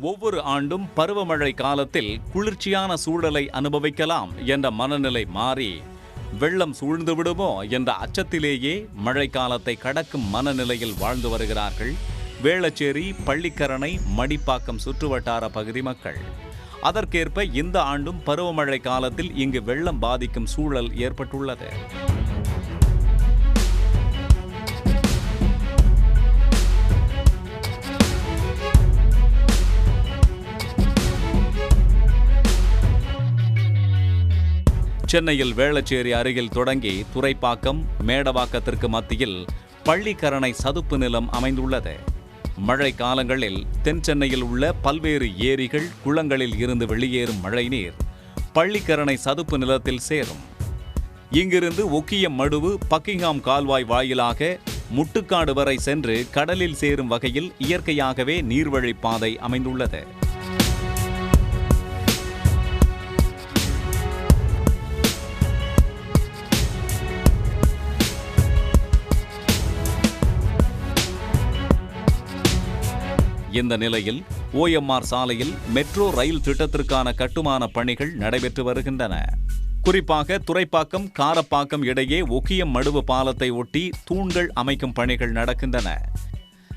ஒவ்வொரு ஆண்டும் பருவமழை காலத்தில் குளிர்ச்சியான சூழலை அனுபவிக்கலாம் என்ற மனநிலை மாறி வெள்ளம் சூழ்ந்து விடுமோ என்ற அச்சத்திலேயே மழைக்காலத்தை கடக்கும் மனநிலையில் வாழ்ந்து வருகிறார்கள் வேளச்சேரி பள்ளிக்கரணை மடிப்பாக்கம் சுற்றுவட்டார பகுதி மக்கள். அதற்கேற்ப இந்த ஆண்டும் பருவமழை காலத்தில் இங்கு வெள்ளம் பாதிக்கும் சூழல் ஏற்பட்டுள்ளது. சென்னையில் வேளச்சேரி அருகில் தொடங்கி துறைப்பாக்கம் மேடவாக்கத்திற்கு மத்தியில் பள்ளிக்கரணை சதுப்பு நிலம் அமைந்துள்ளது. மழை காலங்களில் தென் சென்னையில் உள்ள பல்வேறு ஏரிகள் குளங்களில் இருந்து வெளியேறும் மழைநீர் பள்ளிக்கரணை சதுப்பு நிலத்தில் சேரும். இங்கிருந்து ஒக்கியம் மடுவு பக்கிங்ஹாம் கால்வாய் வாயிலாக முட்டுக்காடு வரை சென்று கடலில் சேரும் வகையில் இயற்கையாகவே நீர்வழிப்பாதை அமைந்துள்ளது. இந்த நிலையில் ஓஎம்ஆர் சாலையில் மெட்ரோ ரயில் திட்டத்திற்கான கட்டுமான பணிகள் நடைபெற்று வருகின்றன. குறிப்பாக துறைப்பாக்கம் காரப்பாக்கம் இடையே ஒக்கியம் மடுவு பாலத்தை ஒட்டி தூண்கள் அமைக்கும் பணிகள் நடக்கின்றன.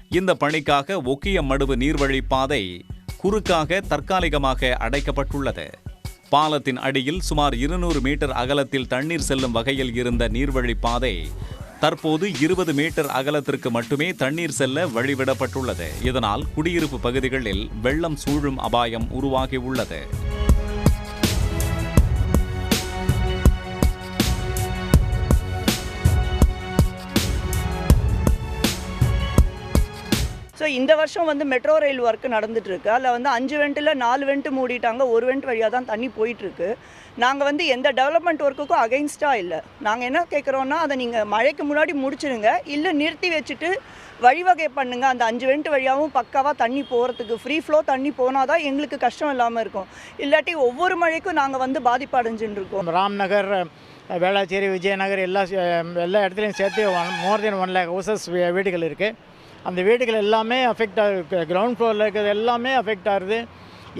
இந்த பணிக்காக ஒக்கியம் மடுவு நீர்வழிப் பாதை குறுக்காக தற்காலிகமாக அடைக்கப்பட்டுள்ளது. பாலத்தின் அடியில் சுமார் இருநூறு மீட்டர் அகலத்தில் தண்ணீர் செல்லும் வகையில் இருந்த நீர்வழிப் பாதை தற்போது இருபது மீட்டர் அகலத்திற்கு மட்டுமே தண்ணீர் செல்ல வழிவிடப்பட்டுள்ளது. இதனால் குடியிருப்பு பகுதிகளில் வெள்ளம் சூழும் அபாயம் உருவாகியுள்ளது. ஸோ இந்த வருஷம் வந்து மெட்ரோ ரயில் ஒர்க் நடந்துட்டு இருக்கு அதில் வந்து அஞ்சு வெண்ட்டில் நாலு வெண்ட்டு மூடிட்டாங்க. ஒரு வெண்ட் வழியாக தான் தண்ணி போயிட்டுருக்கு. நாங்கள் வந்து எந்த டெவலப்மெண்ட் ஒர்க்குக்கும் அகைன்ஸ்டாக இல்லை. நாங்கள் என்ன கேட்குறோன்னா அதை நீங்கள் மழைக்கு முன்னாடி முடிச்சிடுங்க இல்லை நிறுத்தி வச்சுட்டு வழிவகை பண்ணுங்க. அந்த அஞ்சு வெண்ட் வழியாகவும் பக்காவாக தண்ணி போகிறதுக்கு ஃப்ரீ ஃப்ளோ தண்ணி போனால் தான் எங்களுக்கு கஷ்டம் இல்லாமல் இருக்கும். இல்லாட்டி ஒவ்வொரு மழைக்கும் நாங்கள் வந்து பாதிப்பு அடைஞ்சுட்டு இருக்கோம் ராம்நகர் வேளாச்சேரி விஜயநகர் எல்லா எல்லா இடத்துலையும் சேர்த்து one more then one lake houses வீடுகள் இருக்குது அந்த வீடுகள் எல்லாமே அஃபெக்ட் ஆகுது. கிரவுண்ட் ஃப்ளோரில் இருக்கிறது எல்லாமே அஃபெக்ட் ஆகுது.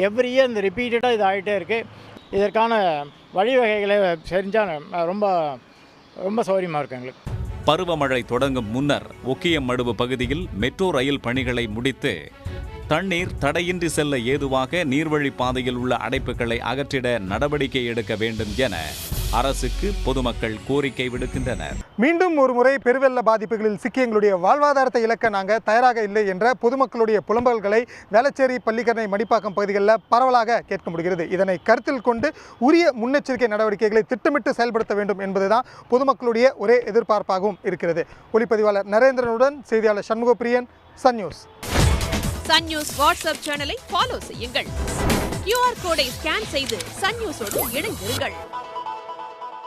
எவ்ரி இயர் இந்த ரிப்பீட்டடாக இது ஆகிட்டே இருக்குது இதற்கான வழிவகைகளை செஞ்சால் ரொம்ப ரொம்ப சௌகரியமாக இருக்கும் எங்களுக்கு. பருவமழை தொடங்கும் முன்னர் ஒக்கியம் மடுவு பகுதியில் மெட்ரோ ரயில் பணிகளை முடித்து தண்ணீர் தடையின்றி செல்ல ஏதுவாக நீர்வழி பாதையில் உள்ள அடைப்புகளை அகற்றிட நடவடிக்கை எடுக்க வேண்டும் என அரசுக்கு பொதுமக்கள் கோரிக்கை விடுக்கின்றனர். மீண்டும் ஒரு முறை பெருவெள்ள பாதிப்புகளில் சிக்கி எங்களுடைய வாழ்வாதாரத்தை இழக்க நாங்கள் தயாராக இல்லை என்ற பொதுமக்களுடைய புலம்பல்களை வேளச்சேரி பள்ளிக்கரணை மடிப்பாக்கம் பகுதிகளில் பரவலாக கேட்க முடிகிறது. இதனை கருத்தில் கொண்டு உரிய முன்னெச்சரிக்கை நடவடிக்கைகளை திட்டமிட்டு செயல்படுத்த வேண்டும் என்பதுதான் பொதுமக்களுடைய ஒரே எதிர்பார்ப்பாகவும் இருக்கிறது. ஒளிப்பதிவாளர் நரேந்திரனுடன் செய்தியாளர் Shanmugapriyan Sun news. Sun news WhatsApp சேனலை ஃபாலோ செய்யுங்கள். கியூஆர் கோடை ஸ்கேன் செய்து சன் நியூஸோடு இணைந்திருங்கள்.